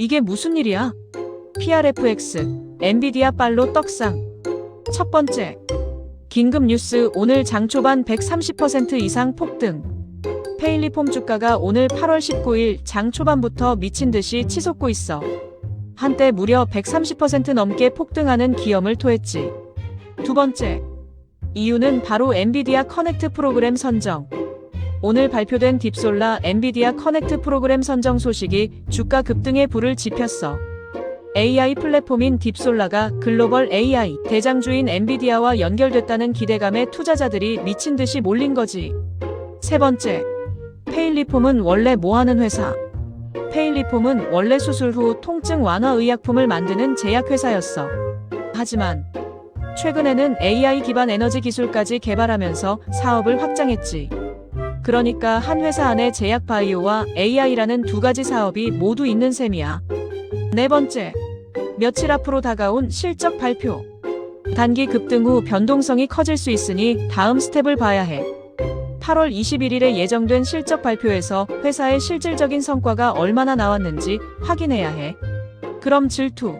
이게 무슨 일이야? PRFX, 엔비디아 빨로 떡상. 첫 번째. 긴급 뉴스 오늘 장 초반 130% 이상 폭등. 페일리폼 주가가 오늘 8월 19일 장 초반부터 미친 듯이 치솟고 있어. 한때 무려 130% 넘게 폭등하는 기염을 토했지. 두 번째. 이유는 바로 엔비디아 커넥트 프로그램 선정. 오늘 발표된 딥솔라 엔비디아 커넥트 프로그램 선정 소식이 주가 급등에 불을 지폈어. AI 플랫폼인 딥솔라가 글로벌 AI 대장주인 엔비디아와 연결됐다는 기대감에 투자자들이 미친 듯이 몰린 거지. 세 번째. 페일리폼은 원래 뭐 하는 회사? 페일리폼은 원래 수술 후 통증 완화 의약품을 만드는 제약회사였어. 하지만 최근에는 AI 기반 에너지 기술까지 개발하면서 사업을 확장했지. 그러니까 한 회사 안에 제약 바이오와 AI라는 두 가지 사업이 모두 있는 셈이야. 네 번째. 며칠 앞으로 다가온 실적 발표. 단기 급등 후 변동성이 커질 수 있으니 다음 스텝을 봐야 해. 8월 21일에 예정된 실적 발표에서 회사의 실질적인 성과가 얼마나 나왔는지 확인해야 해. 그럼 질투.